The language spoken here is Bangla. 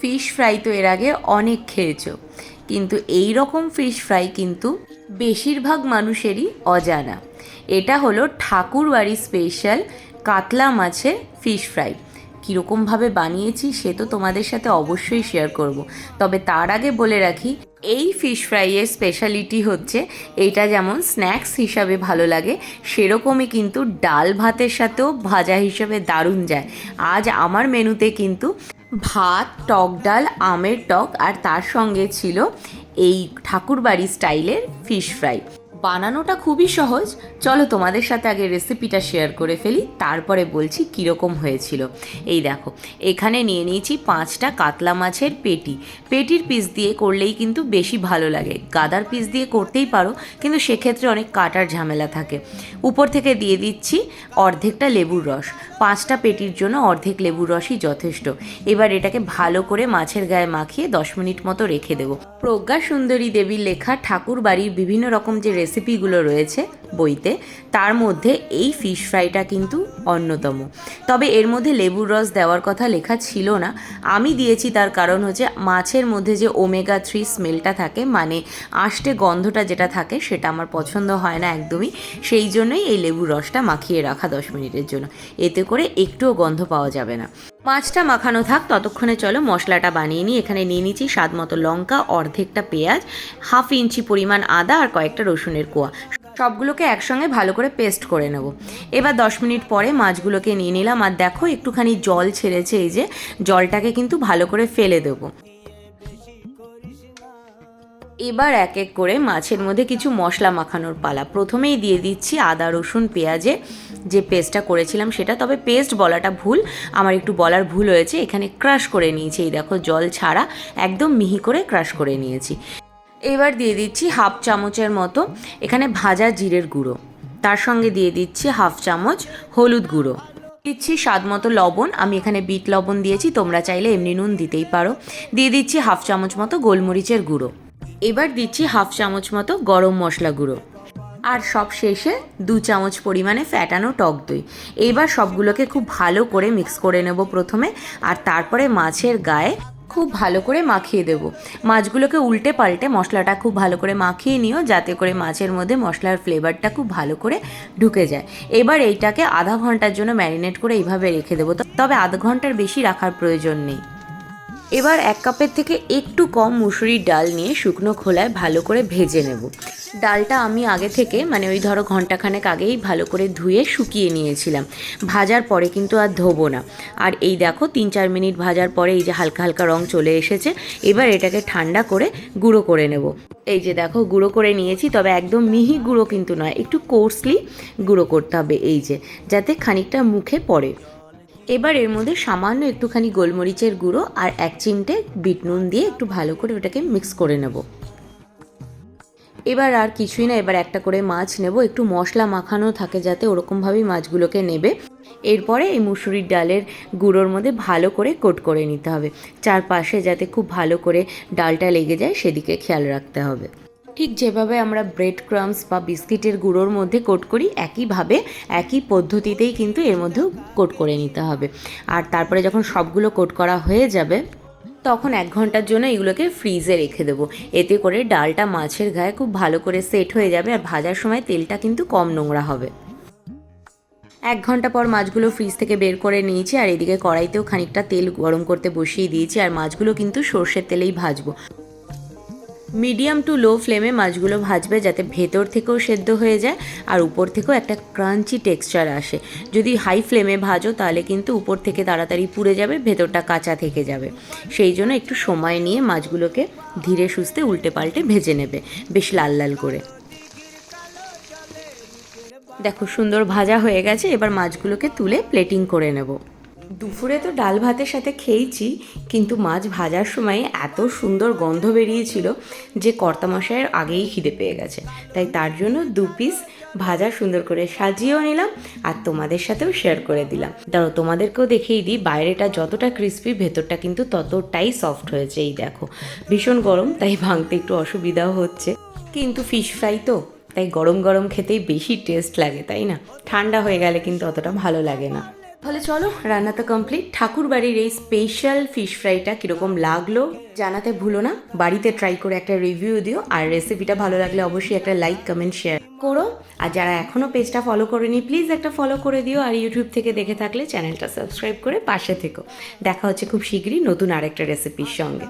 ফিশ ফ্রাই তো এর আগে অনেক খেয়েছো। কিন্তু এই রকম ফিশ ফ্রাই কিন্তু বেশিরভাগ মানুষেরই অজানা। এটা হলো ঠাকুরবাড়ি স্পেশাল কাতলা মাছের ফিশ ফ্রাই কীরকমভাবে বানিয়েছি সে তো তোমাদের সাথে অবশ্যই শেয়ার করব। তবে তার আগে বলে রাখি, এই ফিশ ফ্রাইয়ের স্পেশালিটি হচ্ছে এইটা যেমন স্ন্যাক্স হিসাবে ভালো লাগে, সেরকমই কিন্তু ডাল ভাতের সাথেও ভাজা হিসেবে দারুণ যায়। আজ আমার মেনুতে কিন্তু ভাত টক ডাল আমের টক আর তার সঙ্গে ছিল এই ঠাকুরবাড়ি স্টাইলের ফিশ ফ্রাই বানানোটা খুবই সহজ। চলো তোমাদের সাথে আগে রেসিপিটা শেয়ার করে ফেলি, তারপরে বলছি কীরকম হয়েছিল। এই দেখো, এখানে নিয়ে নিয়েছি পাঁচটা কাতলা মাছের পেটি। পেটির পিস দিয়ে করলেই কিন্তু বেশি ভালো লাগে। গাদার পিস দিয়ে করতেই পারো, কিন্তু সেক্ষেত্রে অনেক কাটার ঝামেলা থাকে। উপর থেকে দিয়ে দিচ্ছি অর্ধেকটা লেবুর রস। পাঁচটা পেটির জন্য অর্ধেক লেবুর রসই যথেষ্ট। এবার এটাকে ভালো করে মাছের গায়ে মাখিয়ে দশ মিনিট মতো রেখে দেবো। প্রজ্ঞা সুন্দরী দেবীর লেখা ঠাকুর বাড়ির বিভিন্ন রকম যে রেসিপিগুলো রয়েছে বইতে, তার মধ্যে এই ফিশ ফ্রাইটা কিন্তু অন্যতম। তবে এর মধ্যে লেবুর রস দেওয়ার কথা লেখা ছিল না। আমি দিয়েছি তার কারণ হচ্ছে মাছের মধ্যে যে ওমেগা থ্রি স্মেলটা থাকে মানে আষ্টে গন্ধটা যেটা থাকে সেটা আমার পছন্দ হয় না একদমই, সেই জন্যই এই লেবুর রসটা মাখিয়ে রাখা দশ মিনিটের জন্য। এতে করে একটুও গন্ধ পাওয়া যাবে না। মাছটা মাখানো থাক, ততক্ষণে চলো মশলাটা বানিয়ে নিই। এখানে নিয়ে নিচ্ছি স্বাদ মতো লঙ্কা, অর্ধেকটা পেঁয়াজ, হাফ ইঞ্চি পরিমাণ আদা আর কয়েকটা রসুনের কোয়া। সবগুলোকে একসঙ্গে ভালো করে পেস্ট করে নেব। এবার দশ মিনিট পরে মাছগুলোকে নিয়ে নিলাম। আর দেখো, একটুখানি জল ছেড়েছে এই যে, জলটাকে কিন্তু ভালো করে ফেলে দেবো। এবার এক এক করে মাছের মধ্যে কিছু মশলা মাখানোর পালা। প্রথমেই দিয়ে দিচ্ছি আদা, রসুন, পেঁয়াজে যে পেস্টটা করেছিলাম সেটা। তবে পেস্ট বলাটা ভুল, আমার একটু বলার ভুল হয়েছে, এখানে ক্রাশ করে নিয়েছি। এই দেখো, জল ছাড়া একদম মিহি করে ক্রাশ করে নিয়েছি। এবার দিয়ে দিচ্ছি হাফ চামচের মতো এখানে ভাজা জিরের গুঁড়ো। তার সঙ্গে দিয়ে দিচ্ছি হাফ চামচ হলুদ গুঁড়ো। দিচ্ছি স্বাদ মতো লবণ, আমি এখানে বিট লবণ দিয়েছি, তোমরা চাইলে এমনি নুন দিতেই পারো। দিয়ে দিচ্ছি হাফ চামচ মতো গোলমরিচের গুঁড়ো। এবার দিচ্ছি হাফ চামচ মতো গরম মশলা গুঁড়ো। আর সব শেষে দু চামচ পরিমাণে ফ্যাটানো টক দই। এবার সবগুলোকে খুব ভালো করে মিক্স করে নেব প্রথমে, আর তারপরে মাছের গায়ে খুব ভালো করে মাখিয়ে দেব। মাছগুলোকে উল্টে পাল্টে মশলাটা খুব ভালো করে মাখিয়ে নিও, যাতে করে মাছের মধ্যে মশলার ফ্লেভারটা খুব ভালো করে ঢুকে যায়। এবার এইটাকে আধা ঘণ্টার জন্য ম্যারিনেট করে এইভাবে রেখে দেবো। তবে আধ ঘণ্টার বেশি রাখার প্রয়োজন নেই। এবার এক কাপের থেকে একটু কম মুসুরির ডাল নিয়ে শুকনো খোলায় ভালো করে ভেজে নেব। ডালটা আমি আগে থেকে মানে ওই ধরো ঘন্টাখানেক আগেই ভালো করে ধুয়ে শুকিয়ে নিয়েছিলাম। ভাজার পরে কিন্তু আর ধোবো না। আর এই দেখো, তিন চার মিনিট ভাজার পরে এই যে হালকা হালকা রং চলে এসেছে, এবার এটাকে ঠান্ডা করে গুঁড়ো করে নেব। এই যে দেখো, গুঁড়ো করে নিয়েছি, তবে একদম মিহি গুঁড়ো কিন্তু নয়, একটু কোর্সলি গুঁড়ো করতে হবে এই যে, যাতে খানিকটা মুখে পড়ে। এবার এর মধ্যে সামান্য একটুখানি গোলমরিচের গুঁড়ো আর এক চিমটে বিট নুন দিয়ে একটু ভালো করে ওটাকে মিক্স করে নেব। এবার আর কিছুই না, এবার একটা করে মাছ নেব। একটু মশলা মাখানো থাকে যাতে ওরকমভাবেই মাছগুলোকে নেবে। এরপরে এই মুসুরির ডালের গুঁড়োর মধ্যে ভালো করে কোট করে নিতে হবে। চারপাশে যাতে খুব ভালো করে ডালটা লেগে যায়, সেদিকে খেয়াল রাখতে হবে। ঠিক যেভাবে আমরা ব্রেড ক্রামস বা বিস্কিটের গুঁড়োর মধ্যে কোট করি, একইভাবে, একই পদ্ধতিতেই কিন্তু এর মধ্যেও কোট করে নিতে হবে। আর তারপরে যখন সবগুলো কোট করা হয়ে যাবে, তখন এক ঘণ্টার জন্য এগুলোকে ফ্রিজে রেখে দেবো। এতে করে ডালটা মাছের গায়ে খুব ভালো করে সেট হয়ে যাবে আর ভাজার সময় তেলটা কিন্তু কম নোংরা হবে। এক ঘণ্টা পর মাছগুলো ফ্রিজ থেকে বের করে নিয়েছি আর এদিকে কড়াইতেও খানিকটা তেল গরম করতে বসিয়ে দিয়েছি আর মাছগুলো কিন্তু সর্ষের তেলেই ভাজবো। মিডিয়াম টু লো ফ্লেমে মাছগুলো ভাজবে যাতে ভেতর থেকেও সেদ্ধ হয়ে যায় আর উপর থেকেও একটা ক্রাঞ্চি টেক্সচার আসে। যদি হাই ফ্লেমে ভাজো তাহলে কিন্তু উপর থেকে তাড়াতাড়ি পুড়ে যাবে, ভেতরটা কাঁচা থেকে যাবে। সেই জন্য একটু সময় নিয়ে মাছগুলোকে ধীরে সুস্থে উল্টে পাল্টে ভেজে নেবে, বেশ লাল লাল করে। দেখো সুন্দর ভাজা হয়ে গেছে, এবার মাছগুলোকে তুলে প্লেটিং করে নেব। দুপুরে তো ডাল ভাতের সাথে খেয়েছি, কিন্তু মাছ ভাজার সময় এত সুন্দর গন্ধ বেরিয়েছিল যে কর্তামশাইয়ের আগেই খিদে পেয়ে গেছে। তাই তার জন্য দু পিস ভাজা সুন্দর করে সাজিয়েও নিলাম আর তোমাদের সাথেও শেয়ার করে দিলাম। ধরো তোমাদেরকেও দেখিয়ে দিই, বাইরেটা যতটা ক্রিস্পি ভেতরটা কিন্তু ততটাই সফট হয়েছে, এই দেখো। ভীষণ গরম, তাই ভাঙতে একটু অসুবিধাও হচ্ছে। কিন্তু ফিশ ফ্রাই তো, তাই গরম গরম খেতেই বেশি টেস্ট লাগে, তাই না? ঠান্ডা হয়ে গেলে কিন্তু অতটা ভালো লাগে না। তাহলে চলো, রান্না তো কমপ্লিট ঠাকুর বাড়ির এই স্পেশাল ফিশ ফ্রাইটা কীরকম লাগল জানাতে ভুলো না। বাড়িতে ট্রাই করে একটা রিভিউ দিও, আর রেসিপিটা ভালো লাগলে অবশ্যই একটা লাইক কমেন্ট শেয়ার করো। আর যারা এখনও পেজটা ফলো করেনি প্লিজ একটা ফলো করে দিও, আর ইউটিউব থেকে দেখে থাকলে চ্যানেলটা সাবস্ক্রাইব করে পাশে থেকো। দেখা হচ্ছে খুব শীঘ্রই নতুন আরেকটা রেসিপির সঙ্গে।